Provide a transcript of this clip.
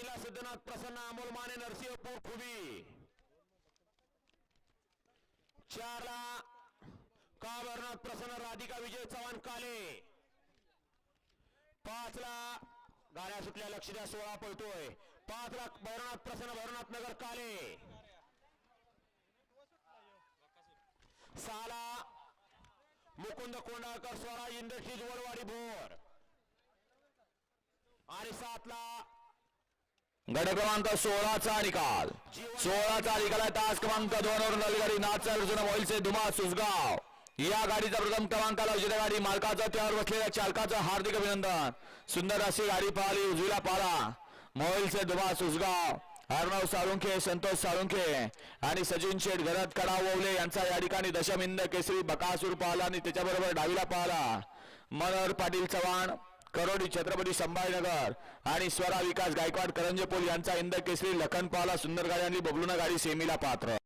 महिला सिद्धनाथ प्रसन्न अमोल माने नरसिंहपूर खुबी. चारला कावरनाथ प्रसन्न राधिका विजय चव्हाण काले. पाचला गाड्या सुटल्या लक्ष द्या सोळा पळतोय. पाचला भैरवनाथ प्रसन्न भैरवनाथ नगर काले. साला मुकुंद कोंडाळकर स्वराज इंडस्ट्रीज वडवाडी भोर. आणि सातला गट क्रमांक सोळाचा निकाल. सोळाचा निकाल आहे तास क्रमांक दोन वरून नलगाडी नाथचा अर्जुन मोहिलचे धुमा सुसगाव या गाडीचा प्रथम क्रमांकाला उजव्या गाडी मालकाचा त्यावर बसलेल्या चालकाचं हार्दिक अभिनंदन. सुंदर अशी गाडी पाहिली उजवीला पाला. मोहिलचे धुमा सुसगाव अर्णव साळुंखे संतोष साळुंखे आणि सचिन शेठ घरात कडा ओवले यांचा या ठिकाणी दशमिंद केसरी बकासूर पाहला आणि त्याच्याबरोबर डावीला पाहला मनोहर पाटील चव्हाण करोडी छत्रपती संभाजीनगर आणि स्वरा विकास गायकवाड करंजेपोल यांचा इंद केसरी लखन पाला सुंदर गाडी आणि बबलूना गाडी सेमीला पात्र.